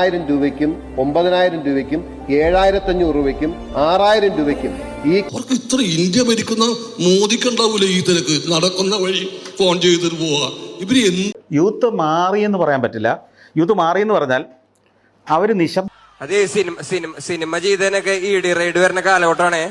ആയിരം രൂപയ്ക്കും ഒമ്പതിനായിരം രൂപയ്ക്കും ഏഴായിരത്തി അഞ്ഞൂറ് രൂപയ്ക്കും ആറായിരം രൂപയ്ക്കും ഈ അവർക്ക് ഇത്ര ഇന്ത്യ ഭരിക്കുന്ന മോദിക്കുണ്ടാവൂലേ ഈ തിരക്ക്? നടക്കുന്ന വഴി ഫോൺ ചെയ്തിട്ട് പോവാ. ഇവർ യൂത്ത് യൂത്ത് മാറിയെന്ന് പറയാൻ പറ്റില്ല. യൂത്ത് എന്ന് പറഞ്ഞാൽ അവർ നിശബ്ദ അതേ സിനിമ സിനിമ സിനിമ ചെയ്തതിനൊക്കെ ഈ ഇടി റൈഡ് വരുന്ന കാലഘട്ടമാണേ.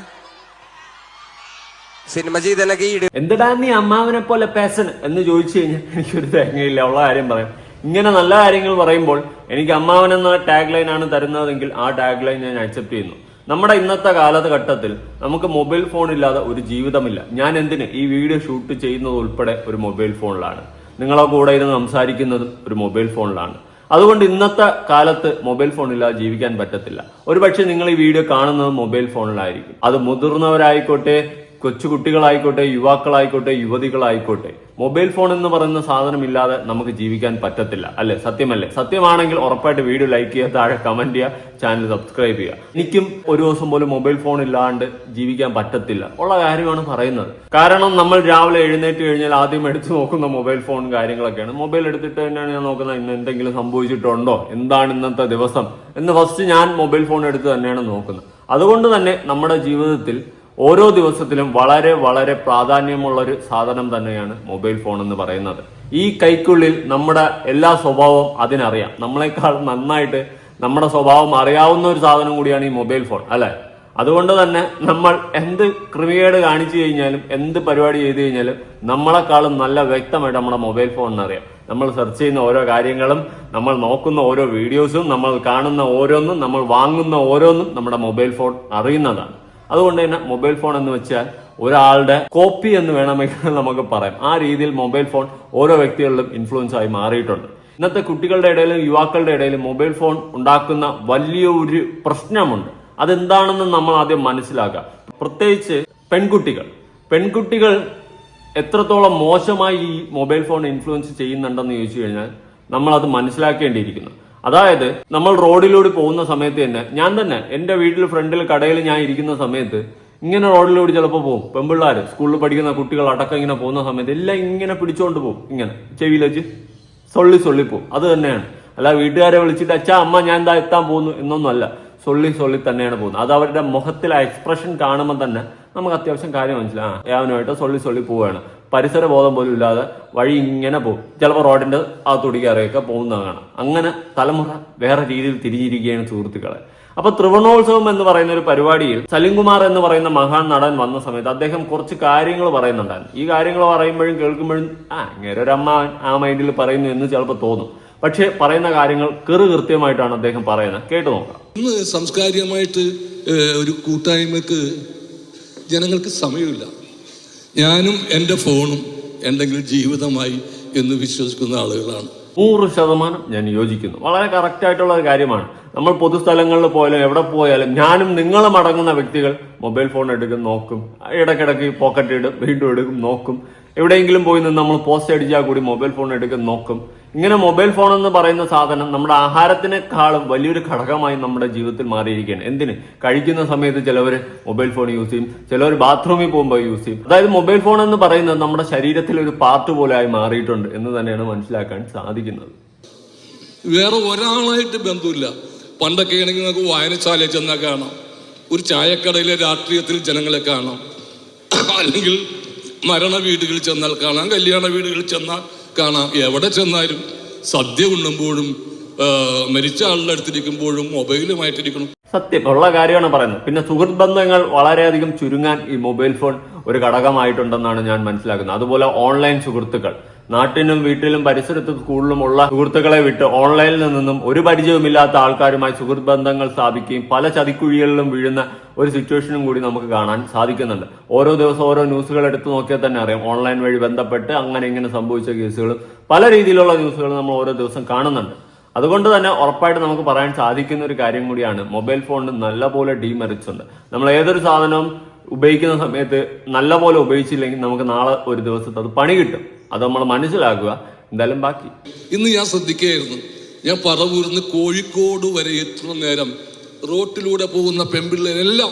സിനിമ ചെയ്തതിനൊക്കെ ഇടി എന്തിടാ നീ അമ്മാവനെ പോലെ പേസൻ എന്ന് ചോദിച്ചു കഴിഞ്ഞാൽ എനിക്കൊരു തേങ്ങയില്ല. ഉള്ള കാര്യം പറയാം. ഇങ്ങനെ നല്ല കാര്യങ്ങൾ പറയുമ്പോൾ എനിക്ക് അമ്മാവൻ എന്ന ടാഗ് ലൈൻ ആണ് തരുന്നതെങ്കിൽ ആ ടാഗ് ലൈൻ ഞാൻ അക്സെപ്റ്റ് ചെയ്യുന്നു. നമ്മുടെ ഇന്നത്തെ കാലഘട്ടത്തിൽ നമുക്ക് മൊബൈൽ ഫോൺ ഇല്ലാതെ ഒരു ജീവിതമില്ല. ഞാൻ എന്തിന് ഈ വീഡിയോ ഷൂട്ട് ചെയ്യുന്നത് ഉൾപ്പെടെ ഒരു മൊബൈൽ ഫോണിലാണ് നിങ്ങളെ കൂടെ ഇരുന്ന് സംസാരിക്കുന്നത് ഒരു മൊബൈൽ ഫോണിലാണ് അതുകൊണ്ട് ഇന്നത്തെ കാലത്ത് മൊബൈൽ ഫോൺ ഇല്ലാതെ ജീവിക്കാൻ പറ്റത്തില്ല. ഒരുപക്ഷെ നിങ്ങൾ ഈ വീഡിയോ കാണുന്നത് മൊബൈൽ ഫോണിലായിരിക്കും അത് മുതിർന്നവരായിക്കോട്ടെ കൊച്ചുകുട്ടികളായിക്കോട്ടെ യുവാക്കളായിക്കോട്ടെ യുവതികളായിക്കോട്ടെ മൊബൈൽ ഫോൺ എന്ന് പറയുന്ന സാധനം ഇല്ലാതെ നമുക്ക് ജീവിക്കാൻ പറ്റത്തില്ല. അല്ലെ? സത്യമല്ലേ? സത്യമാണെങ്കിൽ ഉറപ്പായിട്ട് വീഡിയോ ലൈക്ക് ചെയ്യുക താഴെ കമന്റ് ചെയ്യുക ചാനൽ സബ്സ്ക്രൈബ് ചെയ്യുക. എനിക്കും ഒരു ദിവസം പോലും മൊബൈൽ ഫോൺ ഇല്ലാണ്ട് ജീവിക്കാൻ പറ്റത്തില്ല. ഉള്ള കാര്യമാണ് പറയുന്നത്. കാരണം നമ്മൾ രാവിലെ എഴുന്നേറ്റ് കഴിഞ്ഞാൽ ആദ്യം എടുത്തു നോക്കുന്ന മൊബൈൽ ഫോൺ കാര്യങ്ങളൊക്കെയാണ്. മൊബൈൽ എടുത്തിട്ട് തന്നെയാണ് ഞാൻ നോക്കുന്നത് ഇന്ന് എന്തെങ്കിലും സംഭവിച്ചിട്ടുണ്ടോ? എന്താണ് ഇന്നത്തെ ദിവസം? എന്ന് ഫസ്റ്റ് ഞാൻ മൊബൈൽ ഫോൺ എടുത്ത് തന്നെയാണ് നോക്കുന്നത്. അതുകൊണ്ട് തന്നെ നമ്മുടെ ജീവിതത്തിൽ ഓരോ ദിവസത്തിലും വളരെ വളരെ പ്രാധാന്യമുള്ള ഒരു സാധനം തന്നെയാണ് മൊബൈൽ ഫോൺ എന്ന് പറയുന്നത്. ഈ കൈക്കുള്ളിൽ നമ്മുടെ എല്ലാ സ്വഭാവവും അതിനറിയാം. നമ്മളെക്കാൾ നന്നായിട്ട് നമ്മുടെ സ്വഭാവം അറിയാവുന്ന ഒരു സാധനം കൂടിയാണ് ഈ മൊബൈൽ ഫോൺ അല്ലെ? അതുകൊണ്ട് തന്നെ നമ്മൾ എന്ത് ക്രിമികേട് കാണിച്ചു കഴിഞ്ഞാലും എന്ത് പരിപാടി ചെയ്തു കഴിഞ്ഞാലും നമ്മളെക്കാളും നല്ല വ്യക്തമായിട്ട് നമ്മുടെ മൊബൈൽ ഫോൺ അറിയാം നമ്മൾ സെർച്ച് ചെയ്യുന്ന ഓരോ കാര്യങ്ങളും നമ്മൾ നോക്കുന്ന ഓരോ വീഡിയോസും നമ്മൾ കാണുന്ന ഓരോന്നും നമ്മൾ വാങ്ങുന്ന ഓരോന്നും നമ്മുടെ മൊബൈൽ ഫോൺ അറിയുന്നതാണ്. അതുകൊണ്ട് തന്നെ മൊബൈൽ ഫോൺ എന്ന് വെച്ചാൽ ഒരാളുടെ കോപ്പി എന്ന് വേണമെങ്കിൽ നമുക്ക് പറയാം. ആ രീതിയിൽ മൊബൈൽ ഫോൺ ഓരോ വ്യക്തികളിലും ഇൻഫ്ലുവൻസ് ആയി മാറിയിട്ടുണ്ട്. ഇന്നത്തെ കുട്ടികളുടെ ഇടയിലും യുവാക്കളുടെ ഇടയിലും മൊബൈൽ ഫോൺ ഉണ്ടാക്കുന്ന വലിയൊരു പ്രശ്നമുണ്ട്. അതെന്താണെന്ന് നമ്മൾ ആദ്യം മനസ്സിലാക്കുക പ്രത്യേകിച്ച് പെൺകുട്ടികൾ. പെൺകുട്ടികൾ എത്രത്തോളം മോശമായി ഈ മൊബൈൽ ഫോൺ ഇൻഫ്ലുവൻസ് ചെയ്യുന്നുണ്ടെന്ന് ചോദിച്ചു കഴിഞ്ഞാൽ നമ്മൾ അത് മനസ്സിലാക്കേണ്ടിയിരിക്കുന്നു. അതായത് നമ്മൾ റോഡിലൂടെ പോകുന്ന സമയത്ത് തന്നെ ഞാൻ തന്നെ എന്റെ വീട്ടിൽ ഫ്രണ്ടിൽ കടയിൽ ഞാൻ ഇരിക്കുന്ന സമയത്ത് ഇങ്ങനെ റോഡിലൂടെ ചിലപ്പോൾ പോകും. പെമ്പിള്ളാർ സ്കൂളിൽ പഠിക്കുന്ന കുട്ടികൾ അടക്കം ഇങ്ങനെ പോകുന്ന സമയത്ത് എല്ലാം ഇങ്ങനെ പിടിച്ചുകൊണ്ട് പോകും. ഇങ്ങനെ. ചെവിയിൽ വെച്ച് സൊള്ളി സൊള്ളി പോകും. അത് തന്നെയാണ്. അല്ല വീട്ടുകാരെ വിളിച്ചിട്ട് അച്ഛാ അമ്മ ഞാൻ എന്താ എത്താൻ പോകുന്നു. എന്നൊന്നും അല്ല സൊള്ളി സൊള്ളി തന്നെയാണ് പോകുന്നത്. അത് അവരുടെ മുഖത്തിലെ എക്സ്പ്രഷൻ കാണുമ്പോൾ തന്നെ നമുക്ക് അത്യാവശ്യം കാര്യം മനസ്സിലാവും. ആ യാവനുമായിട്ട് സൊള്ളി സൊള്ളി പോവുകയാണ്. പരിസര ബോധം പോലും ഇല്ലാതെ വഴി ഇങ്ങനെ പോകും. ചിലപ്പോൾ റോഡിന്റെ ആ തുടിക്കാറൊക്കെ പോകുന്നത് കാണാം. അങ്ങനെ തലമുറ വേറെ രീതിയിൽ തിരിഞ്ഞിരിക്കുകയാണ് സുഹൃത്തുക്കളെ. അപ്പൊ ത്രിവണോത്സവം എന്ന് പറയുന്ന ഒരു പരിപാടിയിൽ സലിംകുമാർ എന്ന് പറയുന്ന മഹാൻ നടൻ വന്ന സമയത്ത് അദ്ദേഹം കുറച്ച് കാര്യങ്ങൾ പറയുന്നുണ്ടായിരുന്നു. ഈ കാര്യങ്ങൾ പറയുമ്പോഴും കേൾക്കുമ്പോഴും ആ ഇങ്ങനെ ഒരു അമ്മ ആ മൈൻഡിൽ പറയുന്നു എന്ന് ചിലപ്പോൾ തോന്നും. പക്ഷേ പറയുന്ന കാര്യങ്ങൾ കെറു കൃത്യമായിട്ടാണ് അദ്ദേഹം പറയുന്നത്. കേട്ടു നോക്കാം. ഇന്ന് സാംസ്കാരികമായിട്ട് ഒരു കൂട്ടായ്മക്ക് ജനങ്ങൾക്ക് സമയമില്ല. ഞാനും എന്റെ ഫോണും എന്തെങ്കിലും ജീവിതമായി എന്ന് വിശ്വസിക്കുന്ന ആളുകളാണ്. നൂറ് ശതമാനം ഞാൻ യോജിക്കുന്നു. വളരെ കറക്റ്റ് ആയിട്ടുള്ള ഒരു കാര്യമാണ്. നമ്മൾ പൊതുസ്ഥലങ്ങളിൽ പോയാലും എവിടെ പോയാലും ഞാനും നിങ്ങളും അടങ്ങുന്ന വ്യക്തികൾ മൊബൈൽ ഫോൺ എടുക്കും നോക്കും. ഇടക്കിടക്ക് പോക്കറ്റ് ഇടും വീണ്ടും എടുക്കും നോക്കും. എവിടെയെങ്കിലും പോയി നിന്ന് നമ്മൾ പോസ്റ്റ് അടിച്ചാൽ കൂടി മൊബൈൽ ഫോൺ എടുക്കാൻ നോക്കും. ഇങ്ങനെ മൊബൈൽ ഫോൺ എന്ന് പറയുന്ന സാധനം നമ്മുടെ ആഹാരത്തിനേക്കാളും വലിയൊരു ഘടകമായി നമ്മുടെ ജീവിതത്തിൽ മാറിയിരിക്കുകയാണ്. എന്തിന്? കഴിക്കുന്ന സമയത്ത് ചിലവർ മൊബൈൽ ഫോൺ യൂസ് ചെയ്യും. ചിലവർ ബാത്റൂമിൽ പോകുമ്പോൾ യൂസ് ചെയ്യും. അതായത് മൊബൈൽ ഫോൺ എന്ന് പറയുന്നത് നമ്മുടെ ശരീരത്തിൽ ഒരു പാർട്ട് പോലെ ആയി മാറിയിട്ടുണ്ട് എന്ന് തന്നെയാണ് മനസ്സിലാക്കാൻ സാധിക്കുന്നത്. വേറെ ഒരാളായിട്ട് ബന്ധമില്ല പണ്ടൊക്കെ ആണെങ്കിൽ നമുക്ക് വായനശാലയിൽ ചെന്നാൽ കാണാം. ഒരു ചായക്കടയിലെ രാഷ്ട്രീയത്തിൽ ജനങ്ങളെ കാണാം. അല്ലെങ്കിൽ മരണ വീടുകളിൽ ചെന്നാൽ കാണാം കല്യാണ വീടുകളിൽ ചെന്നാൽ കാണാം. എവിടെ ചെന്നാലും സദ്യ ഉണ്ണുമ്പോഴും മരിച്ച ആളുടെ അടുത്തിരിക്കുമ്പോഴും മൊബൈലുമായിട്ടിരിക്കണം. സത്യം ഉള്ള കാര്യമാണ് പറയുന്നത്. പിന്നെ സുഹൃത്ത് ബന്ധങ്ങൾ വളരെയധികം ചുരുങ്ങാൻ ഈ മൊബൈൽ ഫോൺ ഒരു ഘടകമായിട്ടുണ്ടെന്നാണ് ഞാൻ മനസ്സിലാക്കുന്നത്. അതുപോലെ ഓൺലൈൻ സുഹൃത്തുക്കൾ. നാട്ടിലും വീട്ടിലും പരിസരത്തും സ്കൂളിലുമുള്ള സുഹൃത്തുക്കളെ വിട്ട് ഓൺലൈനിൽ നിന്നും ഒരു പരിചയവുമില്ലാത്ത ആൾക്കാരുമായി സുഹൃത്ത് ബന്ധങ്ങൾ സ്ഥാപിക്കുകയും പല ചതിക്കുഴികളിലും വീഴുന്ന ഒരു സിറ്റുവേഷനും കൂടി നമുക്ക് കാണാൻ സാധിക്കുന്നുണ്ട്. ഓരോ ദിവസം ഓരോ ന്യൂസുകൾ എടുത്തു നോക്കിയാൽ തന്നെ അറിയാം. ഓൺലൈൻ വഴി ബന്ധപ്പെട്ട് അങ്ങനെ ഇങ്ങനെ സംഭവിച്ച കേസുകളും പല രീതിയിലുള്ള ന്യൂസുകൾ നമ്മൾ ഓരോ ദിവസം കാണുന്നുണ്ട്. അതുകൊണ്ട് തന്നെ ഉറപ്പായിട്ട് നമുക്ക് പറയാൻ സാധിക്കുന്ന ഒരു കാര്യം കൂടിയാണ് മൊബൈൽ ഫോണിന് നല്ലപോലെ ഡീമെറിറ്റ്സ് നമ്മൾ ഏതൊരു സാധനവും ഉപയോഗിക്കുന്ന സമയത്ത് നല്ലപോലെ ഉപയോഗിച്ചില്ലെങ്കിൽ നമുക്ക് നാളെ ഒരു ദിവസത്തെ അത് പണി കിട്ടും. അത് നമ്മൾ മനസ്സിലാക്കുക. എന്തായാലും ബാക്കി. ഇന്ന് ഞാൻ ശ്രദ്ധിക്കുകയായിരുന്നു. ഞാൻ പറവൂരിന്ന് കോഴിക്കോട് വരെ എത്തുന്ന നേരം റോട്ടിലൂടെ പോകുന്ന പെൺപിള്ളേരെല്ലാം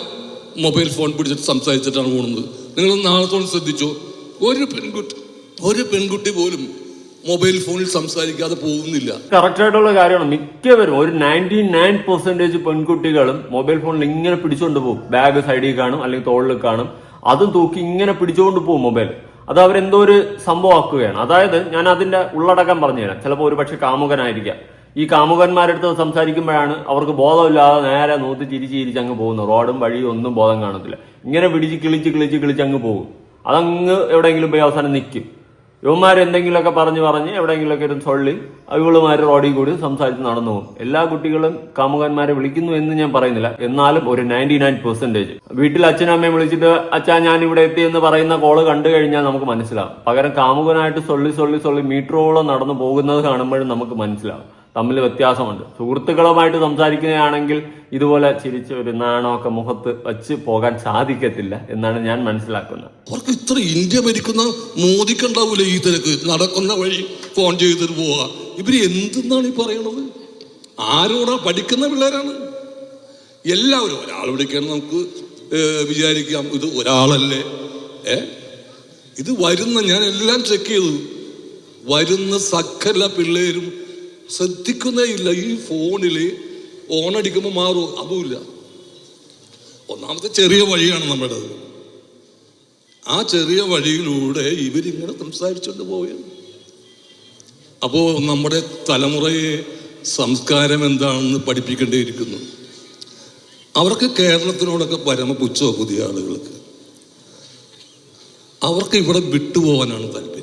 മൊബൈൽ ഫോൺ പിടിച്ചിട്ട് സംസാരിച്ചിട്ടാണ് പോകുന്നത്. നിങ്ങൾ നാളത്തോളം ശ്രദ്ധിച്ചോ? ഒരു പെൺകുട്ടി ഒരു പെൺകുട്ടി പോലും മൊബൈൽ ഫോണിൽ സംസാരിക്കാതെ പോകുന്നില്ല. കറക്റ്റ് ആയിട്ടുള്ള കാര്യമാണ്. മിക്കവരും ഒരു നയന്റി നയൻ പെർസെന്റേജ് പെൺകുട്ടികളും മൊബൈൽ ഫോണിൽ ഇങ്ങനെ പിടിച്ചുകൊണ്ട് പോകും. ബാഗ് സൈഡിൽ കാണും അല്ലെങ്കിൽ തോളിൽ കാണും. അതും തൂക്കി ഇങ്ങനെ പിടിച്ചുകൊണ്ട് പോകും മൊബൈൽ. അത് അവരെന്തോ ഒരു സംഭവമാക്കുകയാണ്. അതായത് ഞാൻ അതിന്റെ ഉള്ളടക്കം പറഞ്ഞുതരാം. ചിലപ്പോൾ ഒരു പക്ഷെ കാമുകനായിരിക്കാം. ഈ കാമുകന്മാരെടുത്ത് സംസാരിക്കുമ്പോഴാണ് അവർക്ക് ബോധമില്ലാതെ നേരെ നൂത്ത് ചിരിച്ച് ചിരിച്ച് അങ്ങ് പോകുന്നത്. റോഡും വഴിയും ഒന്നും ബോധം കാണത്തില്ല. ഇങ്ങനെ പിടിച്ച് കിളിച്ച് കിളിച്ച് കിളിച്ച് അങ്ങ് പോകും. അതങ്ങ് എവിടെയെങ്കിലും പോയി അവസാനം നിൽക്കും. യുവന്മാർ എന്തെങ്കിലുമൊക്കെ പറഞ്ഞ് പറഞ്ഞ് എവിടെയെങ്കിലുമൊക്കെ ഇരുന്ന് സൊള്ളി ഇവളുമാർ റോഡിൽ കൂടി സംസാരിച്ച് നടന്നു പോകും. എല്ലാ കുട്ടികളും കാമുകന്മാരെ വിളിക്കുന്നു എന്ന് ഞാൻ പറയുന്നില്ല. എന്നാലും ഒരു നയന്റി നയൻ പെർസെന്റേജ് വീട്ടിൽ അച്ഛനമ്മയെ വിളിച്ചിട്ട് അച്ഛാ ഞാൻ ഇവിടെ എത്തി എന്ന് പറയുന്ന കോൾ കണ്ടു കഴിഞ്ഞാൽ നമുക്ക് മനസ്സിലാവും. പകരം കാമുകനായിട്ട് സൊള്ളി സൊള്ളി സൊള്ളി മീറ്ററോളം നടന്നു പോകുന്നത് കാണുമ്പോഴും നമുക്ക് മനസ്സിലാവും. തമ്മിൽ വ്യത്യാസമുണ്ട്. സുഹൃത്തുക്കളുമായിട്ട് സംസാരിക്കുകയാണെങ്കിൽ ഇതുപോലെ ചിരിച്ച് ഒരു നാണമൊക്കെ മുഖത്ത് വച്ച് പോകാൻ സാധിക്കത്തില്ല എന്നാണ് ഞാൻ മനസ്സിലാക്കുന്നത്. അവർക്ക് ഇത്ര ഇന്ത്യ ഭരിക്കുന്ന മോദിക്കുണ്ടാവൂല ഈ തിരക്ക്? നടക്കുന്ന വഴി ഫോൺ ചെയ്തിട്ട് പോവുക ഇവർ എന്തെന്നാണ് ഈ പറയണത്? ആരോടാ പഠിക്കുന്ന പിള്ളേരാണ്? എല്ലാവരും ഒരാൾ വിളിക്കാൻ നമുക്ക് വിചാരിക്കാം ഇത് ഒരാളല്ലേ? ഏ? ഇത് വരുന്ന ഞാൻ എല്ലാം ചെക്ക് ചെയ്തു. വരുന്ന സകല പിള്ളേരും ശ്രദ്ധിക്കുന്നേ ഇല്ല ഈ ഫോണിൽ. ഓണടിക്കുമ്പോൾ മാറുമോ അതുമില്ല. ഒന്നാമത്തെ ചെറിയ വഴിയാണ് നമ്മുടെ ആ ചെറിയ വഴിയിലൂടെ ഇവരിങ്ങനെ സംസാരിച്ചുകൊണ്ട് പോവുകയാണ്. അപ്പോൾ നമ്മുടെ തലമുറയെ സംസ്കാരം എന്താണെന്ന് പഠിപ്പിക്കേണ്ടിയിരിക്കുന്നു. അവർക്ക് കേരളത്തിനോടൊക്കെ പരമ പുച്ഛമോ പുതിയ ആളുകൾക്ക്. അവർക്ക് ഇവിടെ വിട്ടുപോകാനാണ് താല്പര്യം.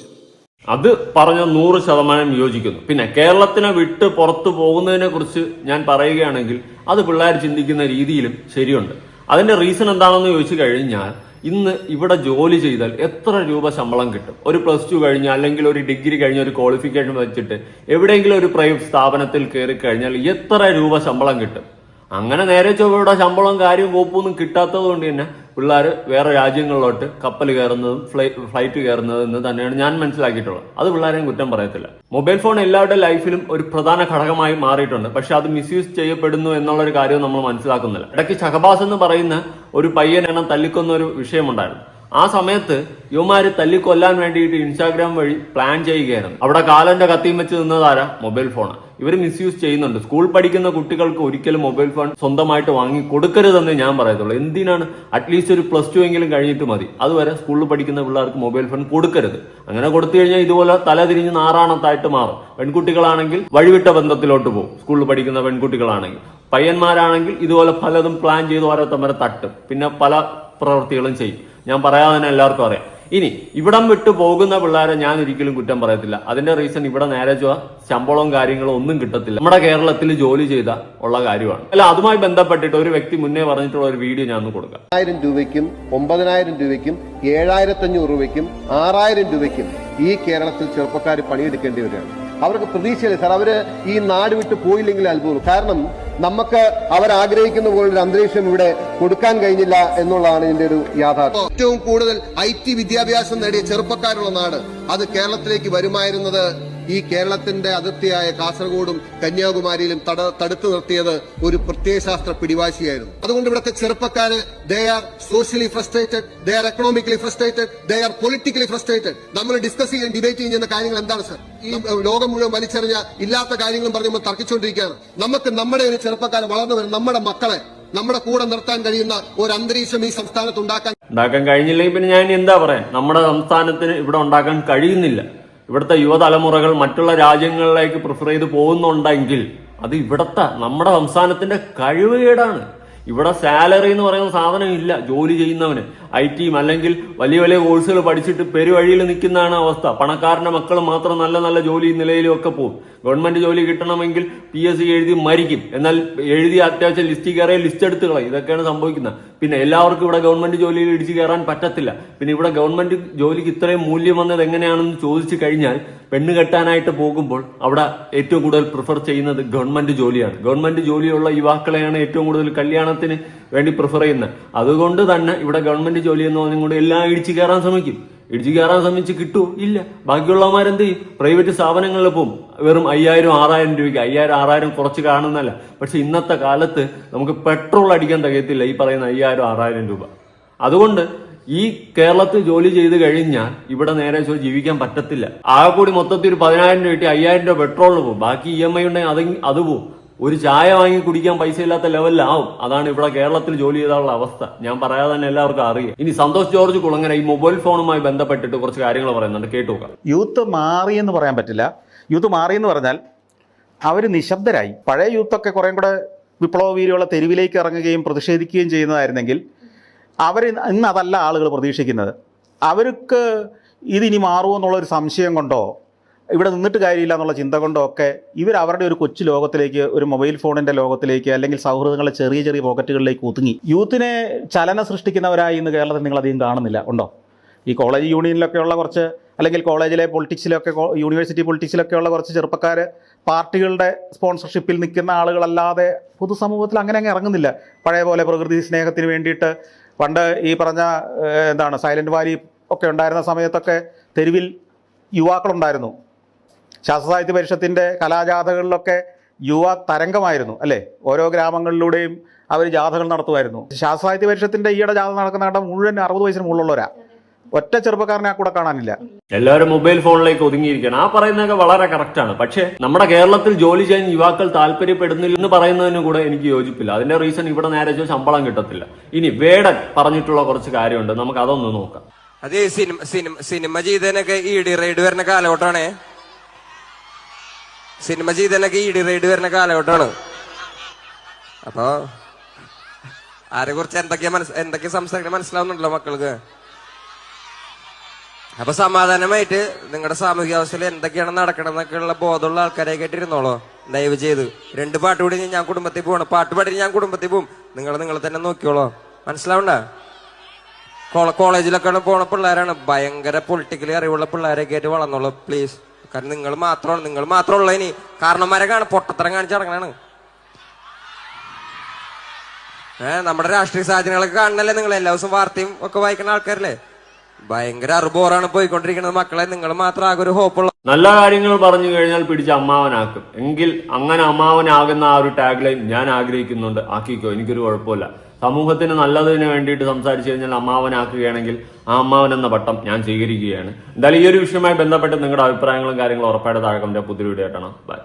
അത് പറഞ്ഞ നൂറ് ശതമാനം യോജിക്കുന്നു. പിന്നെ കേരളത്തിനെ വിട്ട് പുറത്തു പോകുന്നതിനെ കുറിച്ച് ഞാൻ പറയുകയാണെങ്കിൽ അത് പിള്ളേർ ചിന്തിക്കുന്ന രീതിയിലും ശരിയുണ്ട്. അതിന്റെ റീസൺ എന്താണെന്ന് ചോദിച്ചു കഴിഞ്ഞാൽ ഇന്ന് ഇവിടെ ജോലി ചെയ്താൽ എത്ര രൂപ ശമ്പളം കിട്ടും? ഒരു പ്ലസ് ടു കഴിഞ്ഞ് അല്ലെങ്കിൽ ഒരു ഡിഗ്രി കഴിഞ്ഞ ഒരു ക്വാളിഫിക്കേഷൻ വെച്ചിട്ട് എവിടെയെങ്കിലും ഒരു പ്രൈവറ്റ് സ്ഥാപനത്തിൽ കയറി കഴിഞ്ഞാൽ എത്ര രൂപ ശമ്പളം കിട്ടും? അങ്ങനെ നേരെ ചൊവ്വയുടെ ശമ്പളം കാര്യവും കോപ്പൊന്നും കിട്ടാത്തത് കൊണ്ട് തന്നെ പിള്ളേർ വേറെ രാജ്യങ്ങളിലോട്ട് കപ്പൽ കയറുന്നതും ഫ്ലൈ ഫ്ലൈറ്റ് കയറുന്നതും എന്ന് തന്നെയാണ് ഞാൻ മനസ്സിലാക്കിയിട്ടുള്ളത്. അത് പിള്ളേരെയും കുറ്റം പറയത്തില്ല. മൊബൈൽ ഫോൺ എല്ലാവരുടെ ലൈഫിലും ഒരു പ്രധാന ഘടകമായി മാറിയിട്ടുണ്ട്. പക്ഷെ അത് മിസ്യൂസ് ചെയ്യപ്പെടുന്നു എന്നുള്ള ഒരു കാര്യവും നമ്മൾ മനസ്സിലാക്കുന്നില്ല. ഇടയ്ക്ക് ഷഹബാസ് എന്ന് പറയുന്ന ഒരു പയ്യനെണ്ണം തല്ലിക്കൊന്ന ഒരു വിഷയമുണ്ടായിരുന്നു. ആ സമയത്ത് യുവമാര് തല്ലിക്കൊല്ലാൻ വേണ്ടിയിട്ട് ഇൻസ്റ്റാഗ്രാം വഴി പ്ലാൻ ചെയ്യുകയായിരുന്നു. അവിടെ കാലന്റെ കത്തിയും വെച്ച് നിന്നതാരാ മൊബൈൽ ഫോണാണ് ഇവർ മിസ്യൂസ് ചെയ്യുന്നുണ്ട്. സ്കൂൾ പഠിക്കുന്ന കുട്ടികൾക്ക് ഒരിക്കലും മൊബൈൽ ഫോൺ സ്വന്തമായിട്ട് വാങ്ങി കൊടുക്കരുതെന്ന് ഞാൻ പറയത്തുള്ളൂ. എന്തിനാണ് അറ്റ്ലീസ്റ്റ് ഒരു പ്ലസ് ടു എങ്കിലും കഴിഞ്ഞിട്ട് മതി. അതുവരെ സ്കൂളിൽ പഠിക്കുന്ന പിള്ളേർക്ക് മൊബൈൽ ഫോൺ കൊടുക്കരുത്. അങ്ങനെ കൊടുത്തു കഴിഞ്ഞാൽ ഇതുപോലെ തല തിരിഞ്ഞ് നാറാണത്തായിട്ട് മാറും. പെൺകുട്ടികളാണെങ്കിൽ വഴിവിട്ട ബന്ധത്തിലോട്ട് പോകും. സ്കൂളിൽ പഠിക്കുന്ന പെൺകുട്ടികളാണെങ്കിൽ. പയ്യന്മാരാണെങ്കിൽ ഇതുപോലെ പലതും പ്ലാൻ ചെയ്ത് ഓരോരുത്തന്മാരെ തട്ടും. പിന്നെ പല പ്രവൃത്തികളും ചെയ്യും. ഞാൻ പറയാതെ തന്നെ എല്ലാവർക്കും അറിയാം. ഇനി ഇവിടം വിട്ട് പോകുന്ന പിള്ളേരെ ഞാൻ ഒരിക്കലും കുറ്റം പറയത്തില്ല. അതിന്റെ റീസൺ ഇവിടെ നേരെ ചോ ശമ്പളവും കാര്യങ്ങളും ഒന്നും കിട്ടത്തില്ല. നമ്മുടെ കേരളത്തിൽ ജോലി ചെയ്ത ഉള്ള കാര്യമാണ്. അല്ല അതുമായി ബന്ധപ്പെട്ടിട്ട് ഒരു വ്യക്തി മുന്നേ പറഞ്ഞിട്ടുള്ള ഒരു വീഡിയോ ഞാൻ ഒന്ന് കൊടുക്കാം. ആയിരം രൂപയ്ക്കും ഒമ്പതിനായിരം രൂപയ്ക്കും ഏഴായിരത്തി അഞ്ഞൂറ് രൂപയ്ക്കും ആറായിരം രൂപയ്ക്കും ഈ കേരളത്തിൽ ചെറുപ്പക്കാർ പണിയെടുക്കേണ്ടി വരികയാണ്. അവർക്ക് പ്രതീക്ഷയില്ല. സാർ അവർ ഈ നാട് വിട്ട് പോയില്ലെങ്കിൽ അത്ഭുതം കാരണം നമുക്ക് അവർ ആഗ്രഹിക്കുന്ന പോലൊരു അന്തരീക്ഷം ഇവിടെ കൊടുക്കാൻ കഴിഞ്ഞില്ല എന്നുള്ളതാണ് ഇതിന്റെ ഒരു യാഥാർത്ഥ്യം. ഏറ്റവും കൂടുതൽ ഐ ടി വിദ്യാഭ്യാസം നേടിയ ചെറുപ്പക്കാരുള്ള നാട് അത് കേരളത്തിലേക്ക് വരുമായിരുന്നത് ഈ കേരളത്തിന്റെ അതിർത്തിയായ കാസർഗോഡും കന്യാകുമാരിയിലും തട തടുത്തു നിർത്തിയത് ഒരു പ്രത്യയശാസ്ത്ര പിടിവാശിയായിരുന്നു. അതുകൊണ്ട് ഇവിടുത്തെ ചെറുപ്പക്കാര് they are socially frustrated they are economically frustrated they are politically frustrated നമ്മൾ ഡിസ്കസ് ചെയ്യാൻ ഡിബേറ്റ് ചെയ്യുന്ന കാര്യങ്ങൾ എന്താണ് സർ ഈ ലോകം മുഴുവൻ വലിച്ചെറിഞ്ഞ ഇല്ലാത്ത കാര്യങ്ങളും പറഞ്ഞ് നമ്മൾ തർക്കിച്ചുകൊണ്ടിരിക്കുകയാണ്. നമുക്ക് നമ്മുടെ ഒരു ചെറുപ്പക്കാരെ വളർന്നു വരുന്ന നമ്മുടെ മക്കളെ നമ്മുടെ കൂടെ നിർത്താൻ കഴിയുന്ന ഒരു അന്തരീക്ഷം ഈ സംസ്ഥാനത്ത് ഉണ്ടാക്കാൻ ഉണ്ടാക്കാൻ കഴിഞ്ഞില്ലെങ്കിൽ പിന്നെ ഞാൻ എന്താ പറയാൻ നമ്മുടെ സംസ്ഥാനത്തിന് ഇവിടെ ഉണ്ടാക്കാൻ കഴിയുന്നില്ല. ഇവിടുത്തെ യുവതലമുറകൾ മറ്റുള്ള രാജ്യങ്ങളിലേക്ക് പ്രിഫർ ചെയ്ത് പോകുന്നുണ്ടെങ്കിൽ അത് ഇവിടുത്തെ നമ്മുടെ സംസ്ഥാനത്തിന്റെ കഴിവുകേടാണ്. ഇവിടെ സാലറി എന്ന് പറയുന്ന സാധനം ഇല്ല. ജോലി ചെയ്യുന്നവന്. ഐ ടിയും അല്ലെങ്കിൽ വലിയ വലിയ കോഴ്സുകൾ പഠിച്ചിട്ട് പെരുവഴിയിൽ നിൽക്കുന്നതാണ് അവസ്ഥ. പണക്കാരന്റെ മക്കൾ മാത്രം നല്ല നല്ല ജോലി നിലയിലും ഒക്കെ പോകും. ഗവൺമെന്റ് ജോലി കിട്ടണമെങ്കിൽ പി എസ് സി എഴുതി മരിക്കും. എന്നാൽ എഴുതി അത്യാവശ്യം ലിസ്റ്റിൽ കയറിയ ലിസ്റ്റ് എടുത്ത് കളയും. ഇതൊക്കെയാണ് സംഭവിക്കുന്നത്. പിന്നെ എല്ലാവർക്കും ഇവിടെ ഗവൺമെന്റ് ജോലിയിൽ ഇടിച്ചു കയറാൻ പറ്റത്തില്ല. പിന്നെ ഇവിടെ ഗവൺമെന്റ് ജോലിക്ക് ഇത്രയും മൂല്യം വന്നത് എങ്ങനെയാണെന്ന് ചോദിച്ചു കഴിഞ്ഞാൽ പെണ്ണ് കെട്ടാനായിട്ട് പോകുമ്പോൾ അവിടെ ഏറ്റവും കൂടുതൽ പ്രിഫർ ചെയ്യുന്നത് ഗവൺമെന്റ് ജോലിയാണ്. ഗവൺമെന്റ് ജോലിയുള്ള യുവാക്കളെയാണ് ഏറ്റവും കൂടുതൽ കല്യാണത്തിന് വേണ്ടി പ്രിഫർ ചെയ്യുന്നത്. അതുകൊണ്ട് തന്നെ ഇവിടെ ഗവൺമെന്റ് ജോലി എന്ന് പറഞ്ഞും കൂടി എല്ലാം ഇടിച്ചു കയറാൻ ശ്രമിക്കും. ഇടിച്ചു കയറാൻ ശ്രമിച്ച് കിട്ടുമോ ഇല്ല. ബാക്കിയുള്ളവന്മാരെന്ത് ചെയ്യും? പ്രൈവറ്റ് സ്ഥാപനങ്ങളിൽ പോകും. വെറും അയ്യായിരം ആറായിരം രൂപയ്ക്ക്. അയ്യായിരം ആറായിരം കുറച്ച് കാണുന്നല്ല പക്ഷെ ഇന്നത്തെ കാലത്ത് നമുക്ക് പെട്രോൾ അടിക്കാൻ തികയത്തില്ല. ഈ പറയുന്ന അയ്യായിരം ആറായിരം രൂപ. അതുകൊണ്ട് ഈ കേരളത്തിൽ ജോലി ചെയ്ത് കഴിഞ്ഞാൽ ഇവിടെ നേരെ ചോദിച്ചാൽ ജീവിക്കാൻ പറ്റത്തില്ല. ആകെ കൂടി മൊത്തത്തിൽ ഒരു പതിനായിരം രൂപ കിട്ടി അയ്യായിരം രൂപ പെട്രോളിന് പോകും. ബാക്കി ഇ എം ഐ ഉണ്ടെങ്കിൽ അത് അത് പോകും. ഒരു ചായ വാങ്ങി കുടിക്കാൻ പൈസ ഇല്ലാത്ത ലെവലിലാവും. അതാണ് ഇവിടെ കേരളത്തിൽ ജോലി ചെയ്താനുള്ള അവസ്ഥ. ഞാൻ പറയാതെ തന്നെ എല്ലാവർക്കും അറിയാം. ഇനി സന്തോഷ് ജോർജ് കുളങ്ങര ഈ മൊബൈൽ ഫോണുമായി ബന്ധപ്പെട്ടിട്ട് കുറച്ച് കാര്യങ്ങൾ പറയുന്നുണ്ട്. കേട്ടു യൂത്ത് മാറി എന്ന് പറയാൻ പറ്റില്ല. യൂത്ത് മാറി എന്ന് പറഞ്ഞാൽ അവർ നിശബ്ദരായി. പഴയ യൂത്തൊക്കെ കുറേ കൂടെ വിപ്ലവ വീര്യമുള്ള തെരുവിലേക്ക് ഇറങ്ങുകയും പ്രതിഷേധിക്കുകയും ചെയ്യുന്നതായിരുന്നെങ്കിൽ അവർ ഇന്ന് അതല്ല ആളുകൾ പ്രതീക്ഷിക്കുന്നത്. അവർക്ക് ഇതിനി മാറുമോ എന്നുള്ളൊരു സംശയം കൊണ്ടോ ഇവിടെ നിന്നിട്ട് കാര്യമില്ല എന്നുള്ള ചിന്ത കൊണ്ടൊക്കെ ഇവർ അവരുടെ ഒരു കൊച്ചു ലോകത്തിലേക്ക് ഒരു മൊബൈൽ ഫോണിന്റെ ലോകത്തിലേക്ക് അല്ലെങ്കിൽ സൗഹൃദങ്ങളെ ചെറിയ ചെറിയ പോക്കറ്റുകളിലേക്ക് ഒതുങ്ങി. യൂത്തിനെ ചലന സൃഷ്ടിക്കുന്നവരായി ഇന്ന് കേരളത്തിൽ നിങ്ങൾ അധികം കാണുന്നില്ല. ഉണ്ടോ? ഈ കോളേജ് യൂണിയനിലൊക്കെയുള്ള കുറച്ച് അല്ലെങ്കിൽ കോളേജിലെ പൊളിറ്റിക്സിലൊക്കെ യൂണിവേഴ്സിറ്റി പൊളിറ്റിക്സിലൊക്കെയുള്ള കുറച്ച് ചെറുപ്പക്കാർ പാർട്ടികളുടെ സ്പോൺസർഷിപ്പിൽ നിൽക്കുന്ന ആളുകളല്ലാതെ പൊതുസമൂഹത്തിൽ അങ്ങനെ അങ്ങ് ഇറങ്ങുന്നില്ല. പഴയ പോലെ പ്രകൃതി സ്നേഹത്തിന് വേണ്ടിയിട്ട് പണ്ട് ഈ പറഞ്ഞ എന്താണ് സൈലന്റ് വാലി ഒക്കെ ഉണ്ടായിരുന്ന സമയത്തൊക്കെ തെരുവിൽ യുവാക്കളുണ്ടായിരുന്നു. ശാസ്ത്രസാഹിത്യ പരിഷത്തിന്റെ കലാജാഥകളിലൊക്കെ യുവ തരംഗമായിരുന്നു അല്ലേ? ഓരോ ഗ്രാമങ്ങളിലൂടെയും അവർ ജാഥകൾ നടത്തുമായിരുന്നു. ശാസ്ത്രസാഹിത്യ പരിഷത്തിന്റെ ഈയിടെ ജാഥ നടക്കുന്ന കണ്ട മുഴുവൻ അറുപത് വയസ്സിന് മുകളിലുള്ളവരാ. ഒറ്റ ചെറുപ്പക്കാരനെ ആ കൂടെ കാണാനില്ല. എല്ലാവരും മൊബൈൽ ഫോണിലേക്ക് ഒതുങ്ങിയിരിക്കണം ആ പറയുന്നതൊക്കെ വളരെ കറക്റ്റാണ് ആണ്. പക്ഷേ നമ്മുടെ കേരളത്തിൽ ജോലി ചെയ്യാൻ യുവാക്കൾ താല്പര്യപ്പെടുന്നില്ല എന്ന് പറയുന്നതിന് കൂടെ എനിക്ക് യോജിപ്പില്ല. അതിന്റെ റീസൺ ഇവിടെ നേരെ ശമ്പളം കിട്ടത്തില്ല. ഇനി വേടൻ പറഞ്ഞിട്ടുള്ള കുറച്ച് കാര്യമുണ്ട്. നമുക്ക് അതൊന്ന് നോക്കാം. അതേ സിനിമ സിനിമ സിനിമ ചെയ്തതിനൊക്കെ ഈ ഡി റൈഡ് വരുന്ന കാലഘട്ടമാണേ. സിനിമ ചെയ്തതിനൊക്കെ ഇ ഡി റൈഡ് വരുന്ന കാലഘട്ടമാണ്. അപ്പൊ ആരെ കുറിച്ച് എന്തൊക്കെയാ മനസ് എന്തൊക്കെ സംസാരിക്കണം മനസ്സിലാവുന്നുണ്ടല്ലോ മക്കൾക്ക്. അപ്പൊ സമാധാനമായിട്ട് നിങ്ങളുടെ സാമൂഹിക അവസ്ഥയിൽ എന്തൊക്കെയാണ് നടക്കണം എന്നൊക്കെയുള്ള ബോധമുള്ള ആൾക്കാരെ കേട്ടിരുന്നോളോ ദയവ് ചെയ്ത്. രണ്ട് പാട്ട് കൂടി ഞാൻ കുടുംബത്തിൽ പോകണം പാട്ട് പാടി ഞാൻ കുടുംബത്തിൽ പോകും നിങ്ങൾ നിങ്ങൾ തന്നെ നോക്കിയോളോ മനസ്സിലാവണ്ട? കോളേജിലൊക്കെയാണ് കോളേജിലൊക്കെ പോണ പിള്ളേരാണ്. ഭയങ്കര പൊളിറ്റിക്കലി അറിവുള്ള പിള്ളേരൊക്കെ ആയിട്ട് വളർന്നോളൂ പ്ലീസ് കാരണം നിങ്ങൾ മാത്രമാണ് നിങ്ങൾ മാത്രമുള്ള ഇനി കാരണന്മാരെ കാണും പൊട്ടത്തരം കാണിച്ച് നടക്കണാണ് ഏഹ് നമ്മുടെ രാഷ്ട്രീയ സാധനങ്ങളൊക്കെ കാണണല്ലേ നിങ്ങൾ? എല്ലാ ദിവസവും വാർത്തയും ഒക്കെ വായിക്കുന്ന ആൾക്കാരല്ലേ? ഭയങ്കര അറുബോറാണ് പോയിക്കൊണ്ടിരിക്കുന്നത് മക്കളെ. നിങ്ങൾ മാത്രം ആകെ ഒരു ഹോപ്പുള്ള നല്ല കാര്യങ്ങൾ പറഞ്ഞു കഴിഞ്ഞാൽ പിടിച്ച് അമ്മാവനാക്കും. എങ്കിൽ അങ്ങനെ അമ്മാവനാകുന്ന ആ ഒരു ടാഗ് ലൈൻ ഞാൻ ആഗ്രഹിക്കുന്നുണ്ട്. ആക്കിക്കോ എനിക്കൊരു കുഴപ്പമില്ല. സമൂഹത്തിന് നല്ലതിന് വേണ്ടിയിട്ട് സംസാരിച്ചു കഴിഞ്ഞാൽ അമ്മാവനാക്കുകയാണെങ്കിൽ ആ അമ്മാവൻ എന്ന പട്ടം ഞാൻ സ്വീകരിക്കുകയാണ്. എന്തായാലും ഈ ഒരു വിഷയവുമായി ബന്ധപ്പെട്ട് നിങ്ങളുടെ അഭിപ്രായങ്ങളും കാര്യങ്ങളും ഉറപ്പായിട്ട് താഴെ കമന്റ് പുതിയ വീഡിയോ ആയിട്ടാണ് ബൈ.